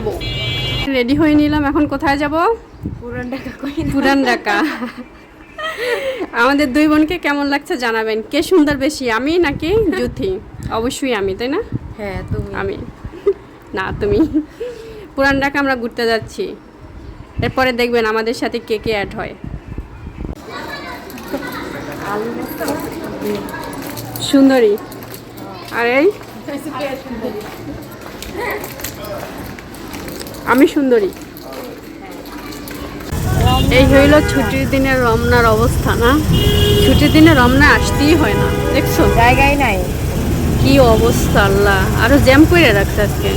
খাব। রেডি হয়ে নিলাম এখন কোথায় যাব? পুরান ঢাকা পুরান ঢাকা। আমাদের দুই বোনকে কেমন লাগছে জানাবেন। কে সুন্দর বেশি আমি নাকি জুথি? অবশ্যই আমি তাই না? হ্যাঁ তুমি। আমি। না তুমি। পুরান ঢাকা আমরা ঘুরতে যাচ্ছি। এরপরে দেখবেন আমাদের সাথে কে কে অ্যাড হয়। সুন্দরী। আর এই? আমি সুন্দরী। এই হইল ছুটির দিনে রমনার অবস্থা না? ছুটির দিনে রমনা আসতেই হয় না দেখছ? জায়গায় নাই। কি অবস্থা আল্লাহ। আরও জ্যাম করে রাখছে আজকে।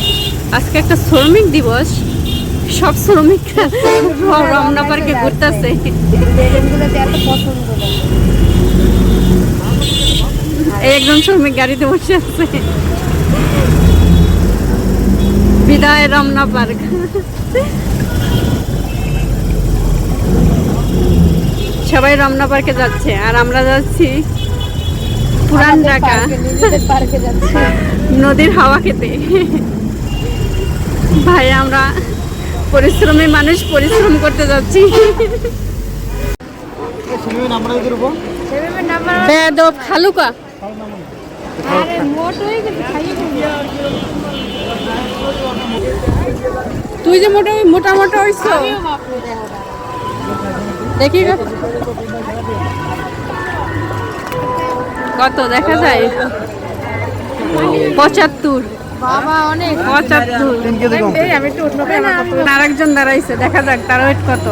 আজকে একটা শ্রমিক দিবস। সব শ্রমিক রমনা পার্কে ঘুরতেছে। একজন শ্রমিক গাড়িতে বসে আছে। বিদায় রমনা পার্ক। সবাই রমনা পার্কে যাচ্ছে আর আমরা যাচ্ছি পুরান ঢাকা। পার্কে, নিজেদের পার্কে যাচ্ছে। নদীর হাওয়া খেতে। ভাই আমরা পরিশ্রমী মানুষ পরিশ্রম করতে যাচ্ছি। বেদব খালুকা। আরে মোট হয়ে গেছে খাইয়ে। তুই যে মোটা মোটা মোটা হইছ। দেখো কত- দেখা যায়? পঁচাত্তর। বাবা অনেক। পঁচাত্তর। আরেকজন দাঁড়াইছে দেখা যাক তার ওয়েট কত?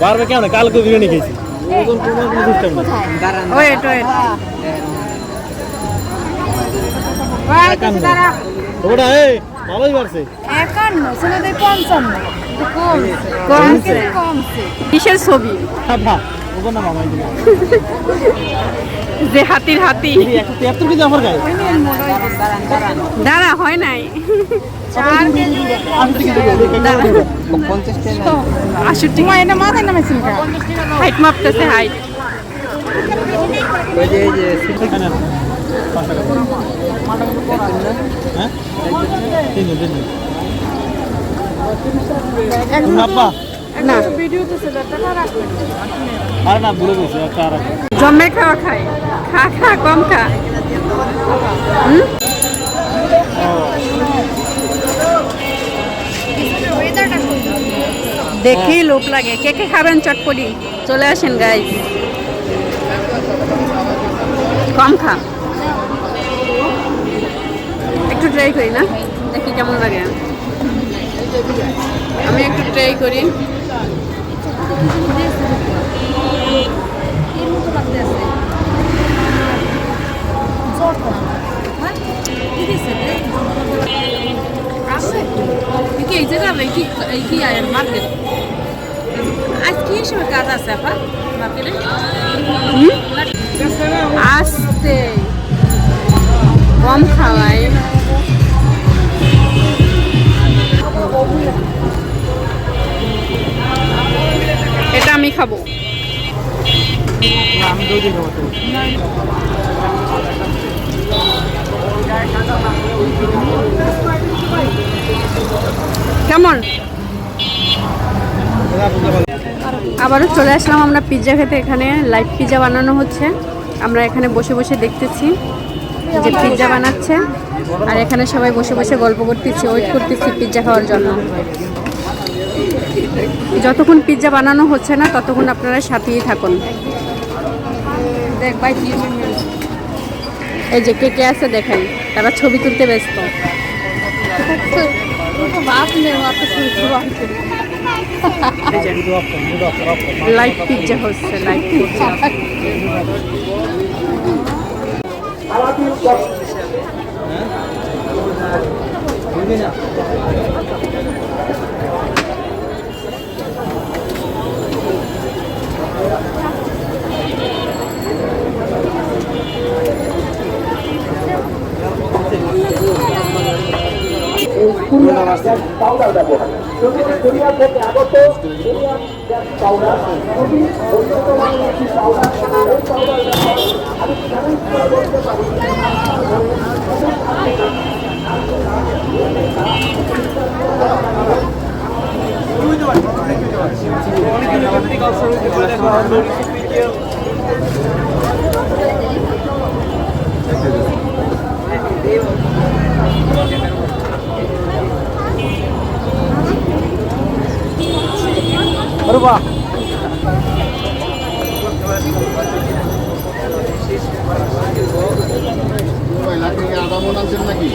বারবার কেন? কালকে বিরিয়ানি খেয়েছি। ওরকম কোনো সিস্টেম নেই ওয়েট ওয়েট দাঁড়া। ওটা এই। ভালোই পারছে। একান্ন ছেলেদের পঞ্চান্ন। কমছে। কমছে। কিসের ছবি। যে হাতির হাতি। দাঁড়া হয় নাই। আষট্টি এটা মাথায় নামেছিল হাইট মাপতেছে হাইট। হ্যাঁ তিনজন তিনজন একটা। জমে খাওয়া খাই খা খা কম খা? ওয়েদারটা দেখেই লোক লাগে। কে কে খাবেন চটপটি? চলে আসেন গাই কম খা। ট্রাই করি না। দেখি কেমন লাগে। আমি একটু ট্রাই করি। কি এই জায়গা কি এই কি আয়ের মার্কেট আজ কি হিসেবে কাজ আছে আপা? মার্কেটে আস্তে। কম খাওয়াই। কেমন? আবারও চলে আসলাম আমরা পিৎজা খেতে। এখানে লাইভ পিৎজা বানানো হচ্ছে। আমরা এখানে বসে বসে দেখতেছি যে পিৎজা বানাচ্ছে। আর এখানে সবাই বসে বসে গল্প করতেছি ওয়েট করতেছি পিৎজা খাওয়ার জন্য। যতক্ষণ পিৎজা বানানো হচ্ছে না, ততক্ষণ আপনারা সাথেই থাকুন। এই যে কে কে আছে দেখেন তারা ছবি তুলতে ব্যস্ত। শুরু আছে দুটো পাউডার ব্যবহার কোরিয়া থেকে আগত কোরিয়ান পাউডার খুবই উন্নত মানের একটি পাউডার এই পাউডার ব্যবহার আমি চ্যালেঞ্জ করে বলতে পারি অনেক বাহ আদা মন আনছেন নাকি